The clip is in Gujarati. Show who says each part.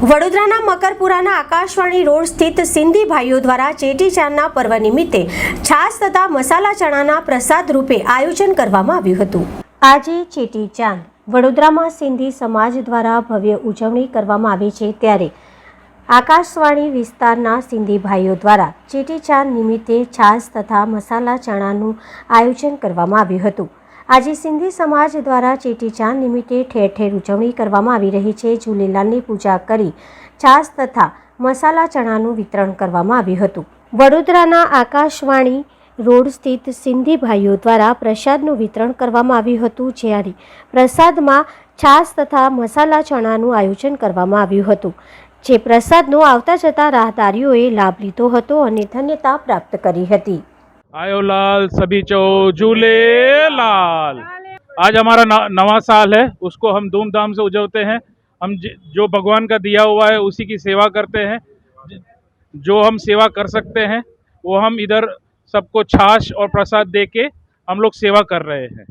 Speaker 1: વડોદરાના મકરપુરાના આકાશવાણી રોડ સ્થિત સિંધી ભાઈઓ દ્વારા ચેટીચાંદના પર્વ નિમિત્તે છાશ તથા મસાલા ચણાના પ્રસાદ રૂપે આયોજન કરવામાં આવ્યું હતું. આજે ચેટીચાંદ વડોદરામાં સિંધી સમાજ દ્વારા ભવ્ય ઉજવણી કરવામાં આવી છે ત્યારે આકાશવાણી વિસ્તારના સિંધી ભાઈઓ દ્વારા ચેટીચાંદ નિમિત્તે છાશ તથા મસાલા ચણાનું આયોજન કરવામાં આવ્યું હતું. આજે સિંધી સમાજ દ્વારા ચેટીચાંદ નિમિત્તે ઠેર ઠેર ઉજવણી કરવામાં આવી રહી છે. ઝૂલેલાલની પૂજા કરી છાશ તથા મસાલા ચણાનું વિતરણ કરવામાં આવ્યું હતું. વડોદરાના આકાશવાણી રોડ સ્થિત સિંધી ભાઈઓ દ્વારા પ્રસાદનું વિતરણ કરવામાં આવ્યું હતું. જ્યારે પ્રસાદમાં છાશ તથા મસાલા ચણાનું આયોજન કરવામાં આવ્યું હતું. જે પ્રસાદનો આવતા જતા રાહદારીઓએ લાભ લીધો હતો અને ધન્યતા પ્રાપ્ત કરી હતી.
Speaker 2: आयो लाल, सभी चो झूलेलाल आज हमारा नवा साल है, उसको हम धूमधाम से उजवते हैं। हम जो भगवान का दिया हुआ है, उसी की सेवा करते हैं। जो हम सेवा कर सकते हैं, वो हम इधर सबको छाछ और प्रसाद दे के हम लोग सेवा कर रहे हैं।